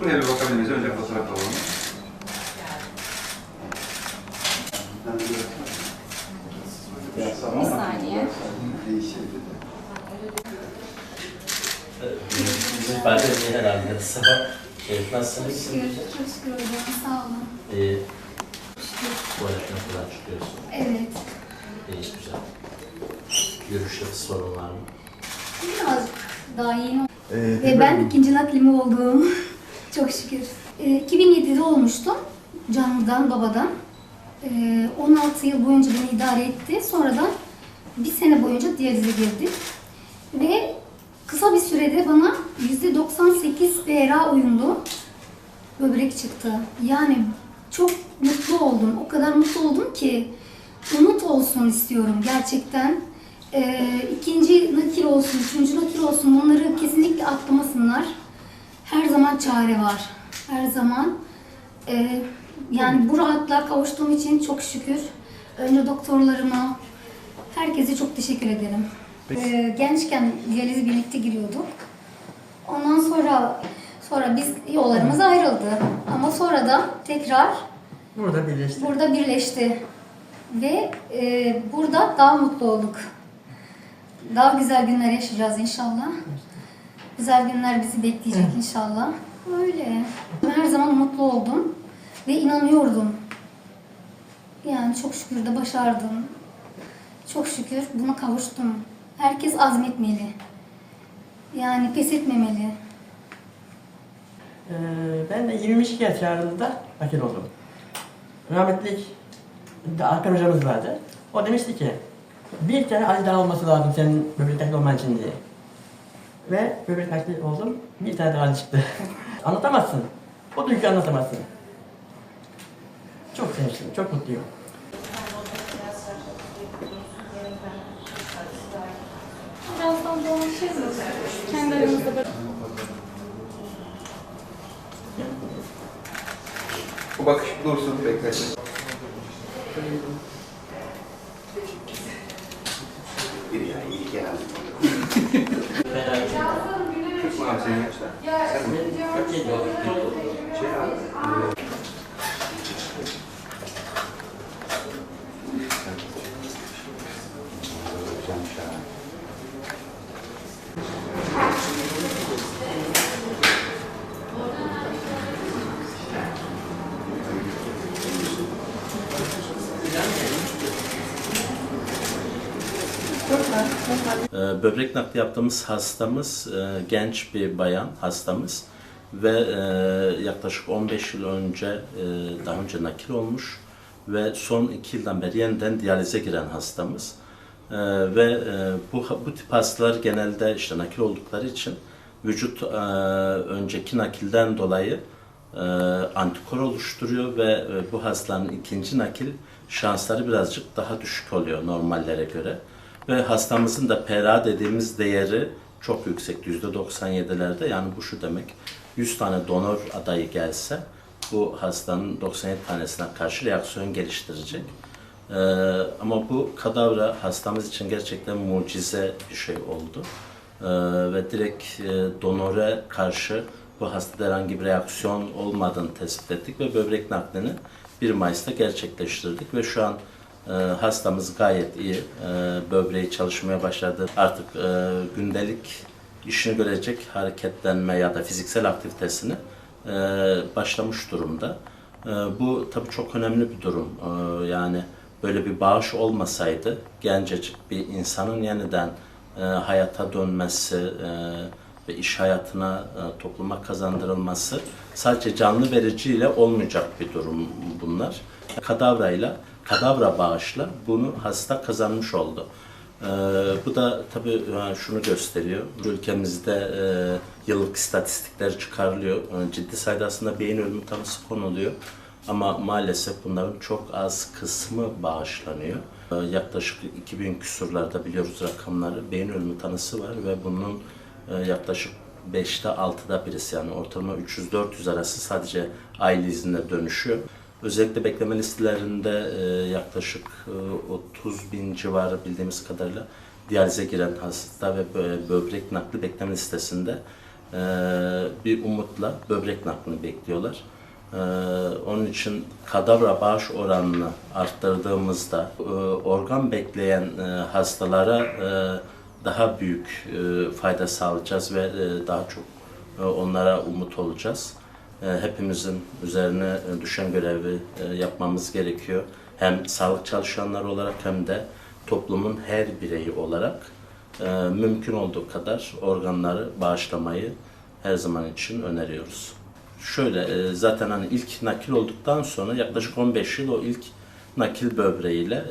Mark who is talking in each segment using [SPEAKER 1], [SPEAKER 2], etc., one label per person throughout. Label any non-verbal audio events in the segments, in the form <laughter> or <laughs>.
[SPEAKER 1] Buraya bir bakabilir miyiz? Önce fotoğraf alalım.
[SPEAKER 2] Bir saniye.
[SPEAKER 3] Bizim ifade etmeyi herhalde sabah. Nasılsınız?
[SPEAKER 2] Şükür, çok şükür hocam. Sağ olun. Şükür.
[SPEAKER 3] Tuvaletine falan çıkıyorsun.
[SPEAKER 2] Evet.
[SPEAKER 3] İyi, güzel. Görüşte sorun var mı?
[SPEAKER 2] Birazcık daha yeni oldu. Ve ben ikinci naklimi oldum. <laughs> çok şükür. Ee, 2007'de olmuştum. Canlı'dan, babadan. Ee, 16 yıl boyunca beni idare etti. Sonradan bir sene boyunca diyalize girdik. Ve kısa bir sürede bana %98 BRA uyumlu böbrek çıktı. Yani çok mutlu oldum. O kadar mutlu oldum ki umut olsun istiyorum gerçekten. Ee, ikinci nakil olsun, üçüncü nakil olsun onları kesinlikle atlamasınlar. Zaman çare var. Her zaman. Ee, yani bu rahatlığa kavuştuğum için çok şükür. Önce doktorlarıma, herkese çok teşekkür ederim. Ee, gençken diyalize birlikte giriyorduk. Ondan sonra sonra biz yollarımız ayrıldı. Ama sonra da tekrar
[SPEAKER 4] Burada birleştik.
[SPEAKER 2] burada birleşti. Ve e, burada daha mutlu olduk. Daha güzel günler yaşayacağız inşallah. Güzel günler bizi bekleyecek inşallah. Öyle. Ben her zaman mutlu oldum ve inanıyordum. Yani çok şükür de başardım. Çok şükür buna kavuştum. Herkes azmetmeli. Yani pes etmemeli.
[SPEAKER 4] Ee, ben de 22 yaşlarında nakil oldum. Rahmetlik Hakan hocamız vardı. O demişti ki bir tane Ali daha olması lazım senin böbrek nakli olman için diye. Ve böbrek nakli oldum. Bir tane daha çıktı. <laughs> anlatamazsın. O duyguyu anlatamazsın. Çok sevinçliyim, çok mutluyum.
[SPEAKER 5] Birazdan dolaşırız. Kendi aramızda böyle.
[SPEAKER 1] Bu bakış dursun beklesin. Bir ya ilk genelde. Kırk mı abi senin yaşlar? Sen mi?
[SPEAKER 4] Çok iyi oldu.
[SPEAKER 1] Şey abi. Güzelmiş ha.
[SPEAKER 3] Ee, Böbrek nakli yaptığımız hastamız e, genç bir bayan hastamız ve e, yaklaşık 15 yıl önce e, daha önce nakil olmuş ve son 2 yıldan beri yeniden diyalize giren hastamız. E, ve bu bu tip hastalar genelde işte nakil oldukları için vücut önceki nakilden dolayı antikor oluşturuyor ve bu hastaların ikinci nakil şansları birazcık daha düşük oluyor normallere göre. Ve hastamızın da PRA dediğimiz değeri çok yüksek, %97'lerde. Yani bu şu demek, 100 tane donör adayı gelse bu hastanın 97 tanesine karşı reaksiyon geliştirecek. Ee, ama bu kadavra hastamız için gerçekten mucize bir şey oldu. Ee, ve direkt e, donöre karşı bu hastada herhangi bir reaksiyon olmadığını tespit ettik ve böbrek naklini 1 Mayıs'ta gerçekleştirdik ve şu an hastamız gayet iyi. E, böbreği çalışmaya başladı. Artık e, gündelik işini görecek hareketlenme ya da fiziksel aktivitesini e, başlamış durumda. E, bu tabii çok önemli bir durum. Yani böyle bir bağış olmasaydı gencecik bir insanın yeniden e, hayata dönmesi ve iş hayatına, topluma kazandırılması sadece canlı vericiyle olmayacak bir durum bunlar. Kadavrayla, kadavra bağışla bunu hasta kazanmış oldu. Ee, bu da tabii şunu gösteriyor. Ülkemizde e, yıllık istatistikler çıkarılıyor. E, ciddi sayıda aslında beyin ölümü tanısı konuluyor. Ama maalesef bunların çok az kısmı bağışlanıyor. E, yaklaşık 2000 küsurlarda biliyoruz rakamları. Beyin ölümü tanısı var ve bunun e, yaklaşık 5'te 6'da birisi yani ortalama 300-400 arası sadece aile iznine dönüşüyor. Özellikle bekleme listelerinde e, yaklaşık e, 30 bin civarı bildiğimiz kadarıyla diyalize giren hasta ve bö- böbrek nakli bekleme listesinde e, bir umutla böbrek naklini bekliyorlar. E, onun için kadavra bağış oranını arttırdığımızda e, organ bekleyen e, hastalara e, daha büyük e, fayda sağlayacağız ve e, daha çok e, onlara umut olacağız. E, hepimizin üzerine e, düşen görevi e, yapmamız gerekiyor. Hem sağlık çalışanları olarak hem de toplumun her bireyi olarak mümkün olduğu kadar organları bağışlamayı her zaman için öneriyoruz. Şöyle zaten hani ilk nakil olduktan sonra yaklaşık 15 yıl o ilk nakil böbreğiyle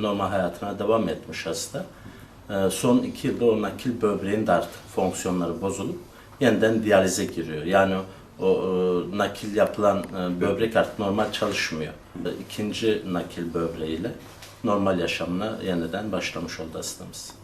[SPEAKER 3] normal hayatına devam etmiş hasta. Son iki yılda o nakil böbreğin de artık fonksiyonları bozulup yeniden diyalize giriyor. Yani o e, nakil yapılan e, böbrek artık normal çalışmıyor. E, İkinci nakil böbreğiyle normal yaşamına yeniden başlamış oldu hastamız.